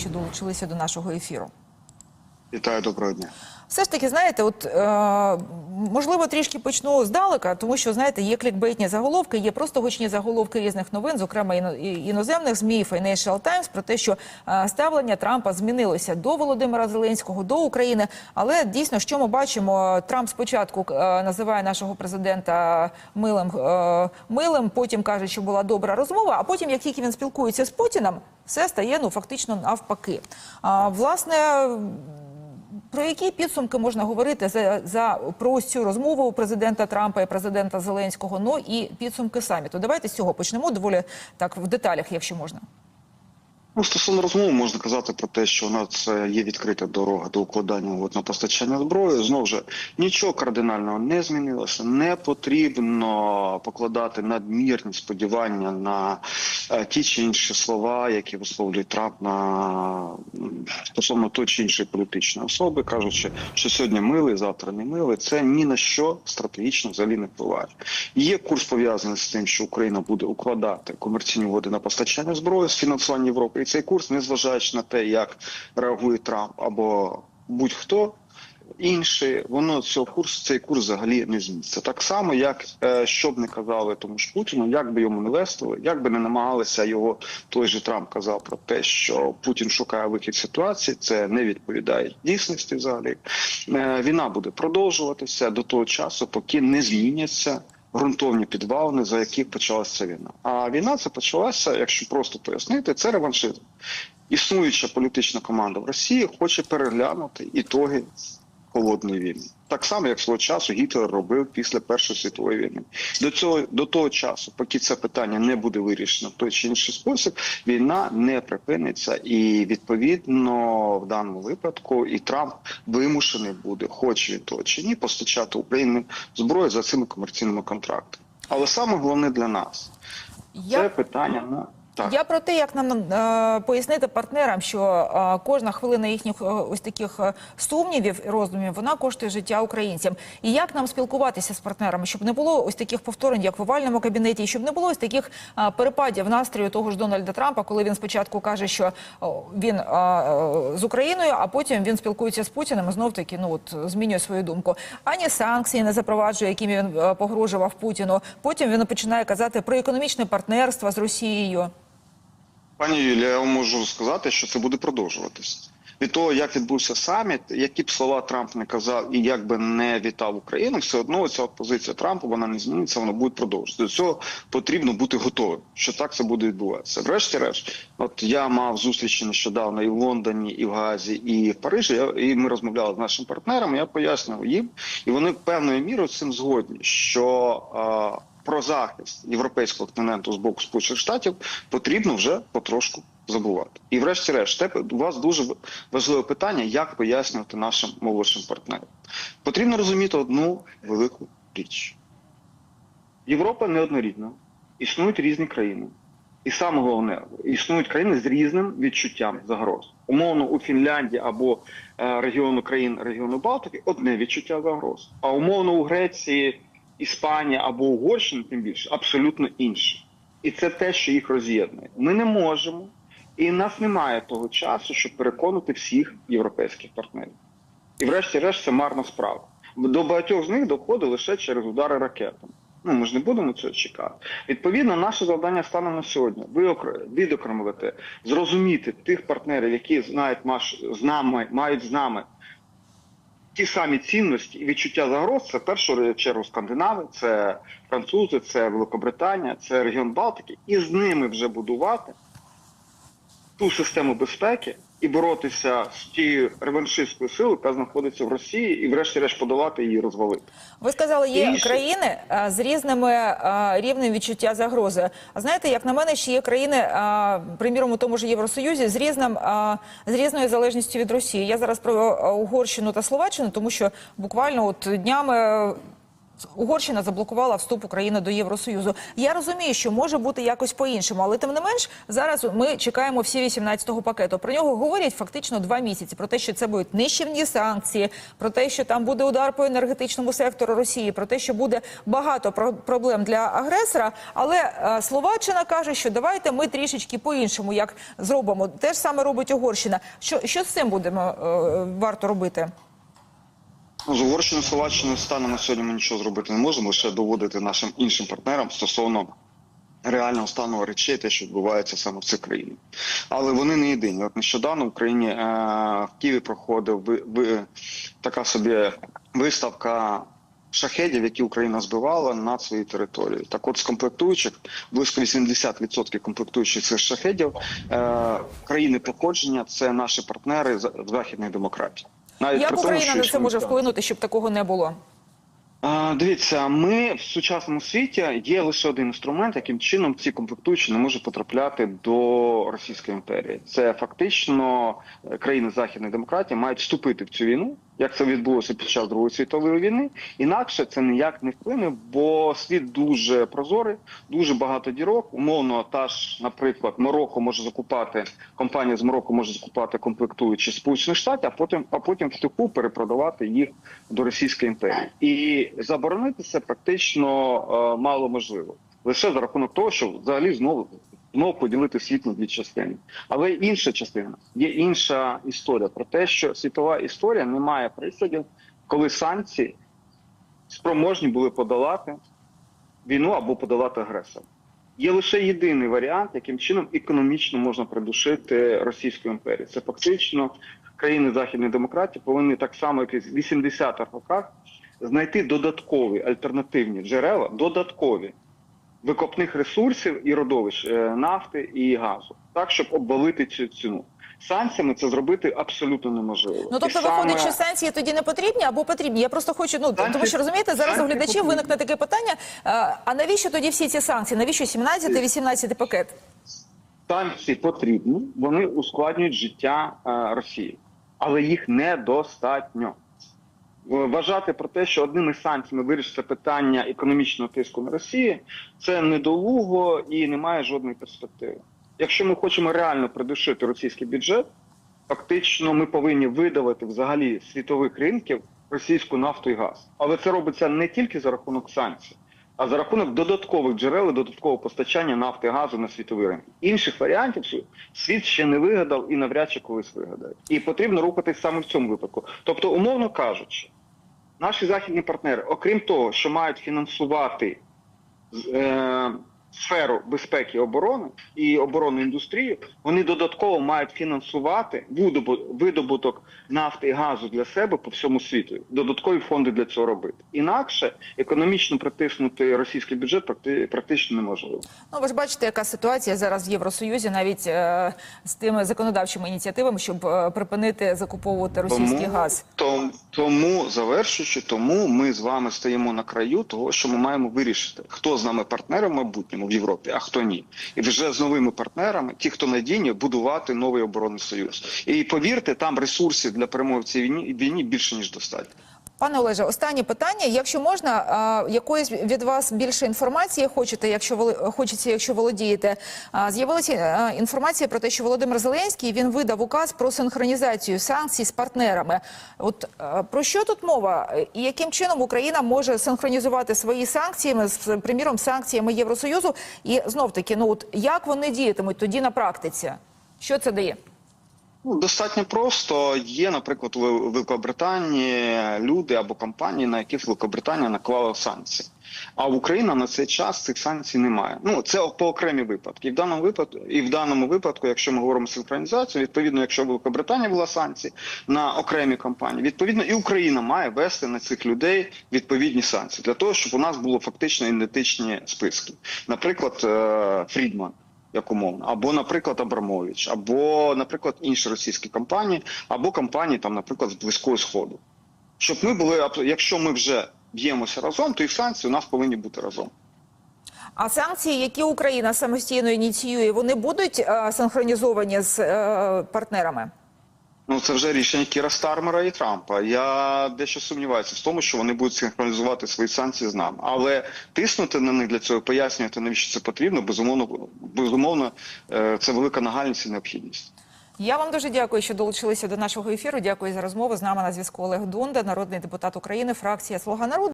що долучилися до нашого ефіру. Вітаю, доброго дня. Все ж таки, знаєте, от е, можливо, трішки почну здалека, тому що знаєте, є клікбейтні заголовки, є просто гучні заголовки різних новин, зокрема іно, іноземних змі Financial Times, про те, що е, ставлення Трампа змінилося до Володимира Зеленського, до України. Але дійсно, що ми бачимо, Трамп спочатку е, називає нашого президента милим е, милим, потім каже, що була добра розмова. А потім, як тільки він спілкується з Путіним, все стає ну фактично навпаки. А, власне. Про які підсумки можна говорити за, за про ось цю розмову президента Трампа і президента Зеленського? Ну і підсумки саміту. Давайте з цього почнемо доволі так в деталях, якщо можна. Ну, стосовно розмови можна казати про те, що у нас є відкрита дорога до укладання угод на постачання зброї. Знову ж нічого кардинального не змінилося. Не потрібно покладати надмірні сподівання на е, ті чи інші слова, які висловлює Трамп на стосовно тої чи іншої політичної особи, кажучи, що сьогодні милий, завтра не милий. Це ні на що стратегічно взагалі не впливає. Є курс пов'язаний з тим, що Україна буде укладати комерційні угоди на постачання зброї з фінансування Європи. І цей курс, незважаючи на те, як реагує Трамп або будь-хто. Інший, воно цього курсу, цей курс взагалі не зміниться. Так само, як е, що б не казали тому ж Путіну, як би йому не лестили, як би не намагалися його, той же Трамп казав про те, що Путін шукає вихід ситуації, це не відповідає дійсності. Взагалі е, війна буде продовжуватися до того часу, поки не зміняться ґрунтовні підвалини, за яких почалася війна. А війна це почалася, якщо просто пояснити, це реваншизм. Існуюча політична команда в Росії хоче переглянути ітоги холодної війни, так само як свого часу Гітлер робив після Першої світової війни. До цього до того часу, поки це питання не буде вирішено в той чи інший спосіб, війна не припиниться, і відповідно в даному випадку і Трамп вимушений буде, хоче він того чи ні, постачати Україні зброю за цими комерційними контрактами. Але саме головне для нас це Я питання на так. Я про те, як нам е, пояснити партнерам, що е, кожна хвилина їхніх е, ось таких е, сумнівів і роздумів вона коштує життя українцям. І як нам спілкуватися з партнерами, щоб не було ось таких повторень, як в овальному кабінеті, і щоб не було ось таких е, перепадів настрою того ж Дональда Трампа, коли він спочатку каже, що він е, е, з Україною, а потім він спілкується з Путіним і знов таки ну от змінює свою думку. Ані санкції не запроваджує, якими він е, погрожував Путіну. Потім він починає казати про економічне партнерство з Росією. Пані Юлія, я можу сказати, що це буде продовжуватися. Від того, як відбувся саміт, які б слова Трамп не казав і як би не вітав Україну, все одно ця позиція Трампа вона не зміниться, вона буде продовжуватися. До цього потрібно бути готовим, що так це буде відбуватися. Врешті-решт, от я мав зустрічі нещодавно і в Лондоні, і в Газі, і в Парижі. Я, і ми розмовляли з нашими партнерами. Я пояснював їм, і вони певною мірою цим згодні, що а, про захист європейського континенту з боку Сполучених Штатів потрібно вже потрошку забувати. І, врешті-решт, у вас дуже важливе питання, як пояснювати нашим молодшим партнерам. Потрібно розуміти одну велику річ: Європа неоднорідна, існують різні країни. І саме головне, існують країни з різним відчуттям загроз. Умовно, у Фінляндії або е, регіону країн регіону Балтики одне відчуття загроз. А умовно у Греції, Іспанії або Угорщині, тим більше, абсолютно інше. І це те, що їх роз'єднує. Ми не можемо, і в нас немає того часу, щоб переконати всіх європейських партнерів. І врешті-решт це марна справа. До багатьох з них доходить лише через удари ракетами. Ну, ми ж не будемо цього чекати. Відповідно, наше завдання стане на сьогодні виокр- відокремити, зрозуміти тих партнерів, які знають маш, з нами, мають з нами ті самі цінності і відчуття загроз. Це першу чергу скандинави, це французи, це Великобританія, це регіон Балтики, і з ними вже будувати ту систему безпеки і боротися з тією реваншистською силою, яка знаходиться в Росії, і врешті-решт подолати її і розвалити. Ви сказали, є Інші- країни з різними рівнем відчуття загрози. А знаєте, як на мене, ще є країни, приміром у тому ж Євросоюзі, з різним з різною залежністю від Росії. Я зараз про Угорщину та Словаччину, тому що буквально от днями. Угорщина заблокувала вступ України до Євросоюзу. Я розумію, що може бути якось по-іншому, але тим не менш зараз ми чекаємо всі 18-го пакету. Про нього говорять фактично два місяці. Про те, що це будуть нищівні санкції, про те, що там буде удар по енергетичному сектору Росії, про те, що буде багато про- проблем для агресора. Але е, Словаччина каже, що давайте ми трішечки по-іншому як зробимо. Те ж саме робить Угорщина. Що, що з цим будемо е, варто робити? З Угорщиною, Словаччиною станом на сьогодні ми нічого зробити не можемо, лише доводити нашим іншим партнерам стосовно реального стану речей, те, що відбувається саме в цих країнах. Але вони не єдині. От нещодавно в Україні е, в Києві проходив ви, ви, така собі виставка. Шахедів, які Україна збивала над своїй території, так от з комплектуючих близько 80% комплектуючих цих шахедів е, країни походження це наші партнери з з західних демократій. Навіть Як Україна тому, на це може вплинути, щоб такого не було? Дивіться, ми в сучасному світі є лише один інструмент, яким чином ці комплектуючі не можуть потрапляти до Російської імперії. Це фактично е, країни західної демократії мають вступити в цю війну, як це відбулося під час Другої світової війни. Інакше це ніяк не вплине, бо світ дуже прозорий, дуже багато дірок. Умовно, та ж, наприклад, Марокко може закупати компанія з Марокко може закупати комплектуючі Сполучених Штатів, а потім а потім в тиху перепродавати їх до Російської імперії. І заборонити це практично е, мало можливо. Лише за рахунок того, що взагалі знову знову поділити світ на дві частини. Але інша частина є інша історія про те, що світова історія не має прикладів, коли санкції спроможні були подолати війну або подолати агресора. Є лише єдиний варіант, яким чином економічно можна придушити Російську імперію. Це фактично країни західної демократії повинні так само, як і в 80-х роках, знайти додаткові альтернативні джерела, додаткові викопних ресурсів і родовищ е, нафти і газу, так щоб обвалити цю ціну. Санкціями це зробити абсолютно неможливо. Ну тобто, саме- виходить, що санкції тоді не потрібні або потрібні. Я просто хочу, ну Санкції- тому що розумієте, зараз у глядачів потрібні. виникне таке питання. е, А навіщо тоді всі ці санкції? Навіщо 17-18 пакет? санкції потрібні, вони ускладнюють життя е, Росії, але їх недостатньо. Е, Вважати про те, що одними санкціями вирішиться питання економічного тиску на Росію, це недолуго і не має жодної перспективи. Якщо ми хочемо реально придушити російський бюджет, фактично ми повинні видавати взагалі світових ринків російську нафту і газ. Але це робиться не тільки за рахунок санкцій, а за рахунок додаткових джерел і додаткового постачання нафти і газу на світовий ринок. Інших варіантів світ ще не вигадав і навряд чи колись вигадає. І потрібно рухатись саме в цьому випадку. Тобто, умовно кажучи, наші західні партнери, окрім того, що мають фінансувати е, сферу безпеки і оборони і оборонну індустрію, вони додатково мають фінансувати видобу- видобуток нафти і газу для себе по всьому світу. Додаткові фонди для цього робити. Інакше економічно притиснути російський бюджет практи- практично неможливо. Ну ви ж бачите, яка ситуація зараз в Євросоюзі, навіть е, з тими законодавчими ініціативами, щоб е, припинити закуповувати російський газ. Тому, тому завершуючи, тому ми з вами стоїмо на краю того, що ми маємо вирішити, хто з нами партнери в майбутньому в Європі, а хто ні. І вже з новими партнерами, ті, хто надійні, будувати новий оборонний союз. І повірте, там ресурсів для перемоги в цій війні війні більше ніж достатньо. Пане Олеже, останнє питання. Якщо можна, а, якоїсь від вас більше інформації хочете, якщо воли- хочеться, якщо володієте. З'явилася інформація про те, що Володимир Зеленський він видав указ про синхронізацію санкцій з партнерами. От а, про що тут мова? І яким чином Україна може синхронізувати свої санкції з приміром санкціями Євросоюзу? І знов таки, ну от як вони діятимуть тоді на практиці? Що це дає? Ну, достатньо просто є, наприклад, у Великобританії люди або компанії, на яких Великобританія наклала санкції. А Україна на цей час цих санкцій немає. Ну це по окремі випадки. І в даному випадку, і в даному випадку, якщо ми говоримо синхронізацію, відповідно, якщо Великобританія була санкції на окремі компанії, відповідно, і Україна має вести на цих людей відповідні санкції для того, щоб у нас було фактично ідентичні списки. Наприклад, е, Фрідман як умовно, або, наприклад, Абрамович, або, наприклад, інші російські компанії, або компанії, там, наприклад, з близького сходу. Щоб ми були, якщо ми вже б'ємося разом, то і санкції у нас повинні бути разом. А санкції, які Україна самостійно ініціює, вони будуть е, синхронізовані з е, партнерами? Ну, це вже рішення Кіра Стармера і Трампа. Я дещо сумніваюся в тому, що вони будуть синхронізувати свої санкції з нами. Але тиснути на них для цього, пояснювати, навіщо це потрібно, безумовно, безумовно, е, це велика нагальність і необхідність. Я вам дуже дякую, що долучилися до нашого ефіру. Дякую за розмову. З нами на зв'язку Олег Дунда, народний депутат України, фракція Слуга народу.